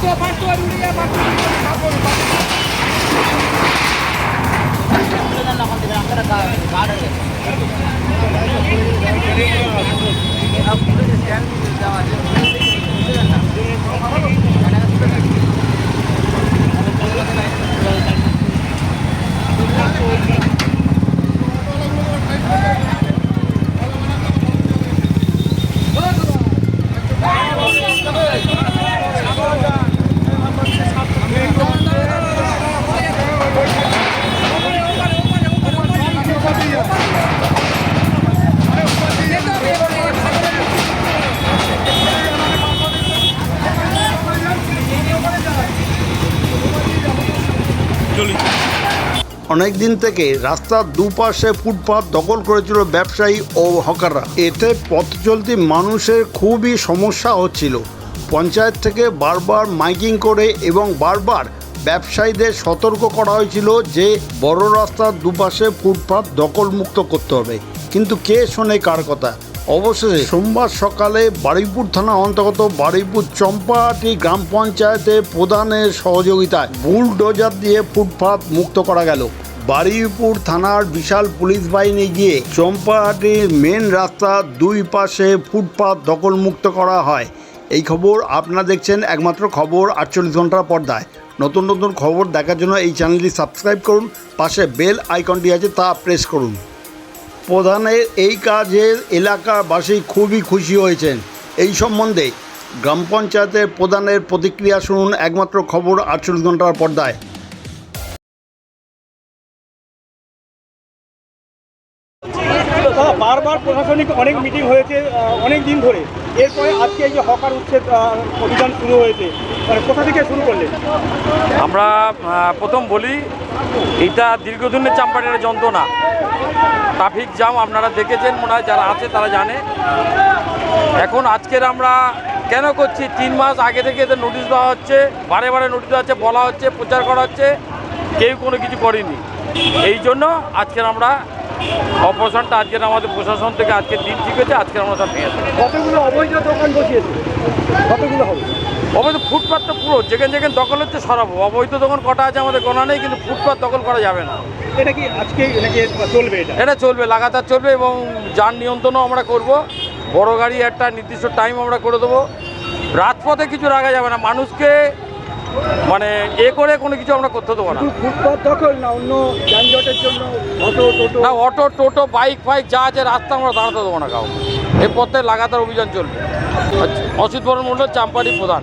Pastor, pastor, dulu ya, pastor. Kabur, tidak. অনেক দিন থেকে রাস্তার দুপাশে ফুটপাত দখল করেছিল ব্যবসায়ী ও হকাররা। এতে পথ চলতি মানুষের খুবই সমস্যা হচ্ছিল। পঞ্চায়েত থেকে বারবার মাইকিং করে এবং বারবার ব্যবসায়ীদের সতর্ক করা হয়েছিল যে বড় রাস্তার দুপাশে ফুটপাত দখলমুক্ত করতে হবে। কিন্তু কে শোনে কার কথা? অবশেষে সোমবার সকালে বারুইপুর থানা অন্তর্গত বারুইপুর চম্পাহাটি গ্রাম পঞ্চায়েতে প্রধানের সহযোগিতায় বুলডোজার দিয়ে ফুটপাত মুক্ত করা গেল। বারুইপুর থানার বিশাল পুলিশ বাহিনী গিয়ে চম্পাহাটির মেন রাস্তার দুই পাশে ফুটপাত দখলমুক্ত করা হয়। এই খবর আপনারা দেখছেন একমাত্র খবর আটচল্লিশ ঘণ্টার পর্দায়। নতুন নতুন খবর দেখার জন্য এই চ্যানেলটি সাবস্ক্রাইব করুন, পাশে বেল আইকনটি আছে তা প্রেস করুন। প্রধানের এই কাজের এলাকাবাসী খুবই খুশি হয়েছেন। এই সম্বন্ধে গ্রাম পঞ্চায়েতের প্রধানের প্রতিক্রিয়া শুনুন একমাত্র খবর আটচল্লিশ ঘণ্টার পর্দায়। বারবার প্রশাসনিক অনেক মিটিং হয়েছে অনেক দিন ধরে। এরপরে আজকে এই যে হকার উচ্ছেদ অভিযান শুরু হয়েছে মানে কোথা থেকে শুরু করলেন আমরা প্রথম বলি এটা দীর্ঘদিনের চাম্পাটের যন্ত্রণা। ট্রাফিক জ্যাম আপনারা দেখেছেন মনে হয়, যারা আছে তারা জানে। এখন আজকের আমরা কেন করছি? তিন মাস আগে থেকে এদের নোটিশ দেওয়া হচ্ছে, বারে বারে নোটিশ দেওয়া হচ্ছে, বলা হচ্ছে, প্রচার করা হচ্ছে, কেউ কোনো কিছু করেনি। এই জন্য আজকের আমরা অপারেশনটা আজকের আমাদের প্রশাসন থেকে আজকে দিন ঠিক হয়েছে আজকের আমরা সব পেয়েছি কতগুলো অবৈধ দোকান বসিয়েছে? কতগুলো হবে? অবৈধ ফুটপাথ তো পুরো যেখানে যেখানে দখল হচ্ছে সরাবো অবৈধ দোকান কটা আছে আমাদের গোনা নেই কিন্তু ফুটপাথ দখল করা যাবে না। এটা কি আজকে নাকি চলবে এটা? এটা চলবে লাগাতার চলবে এবং যান নিয়ন্ত্রণও আমরা করব। বড় গাড়ি একটা নির্দিষ্ট টাইম আমরা করে দেবো। রাজপথে কিছু রাখা যাবে না। মানুষকে মানে এ করে কোনো কিছু আমরা করতে দেবো না। ফুটপাথ দখল না অন্য যানজটের জন্য অটো টোটো? না অটো টোটো বাইক ফাইক যা আছে রাস্তা আমরা দাঁড়াতে দেবো না কাউকে। এ পথে লাগাতার অভিযান চলবে। অসিত বরণ মণ্ডল চাম্পারি প্রধান।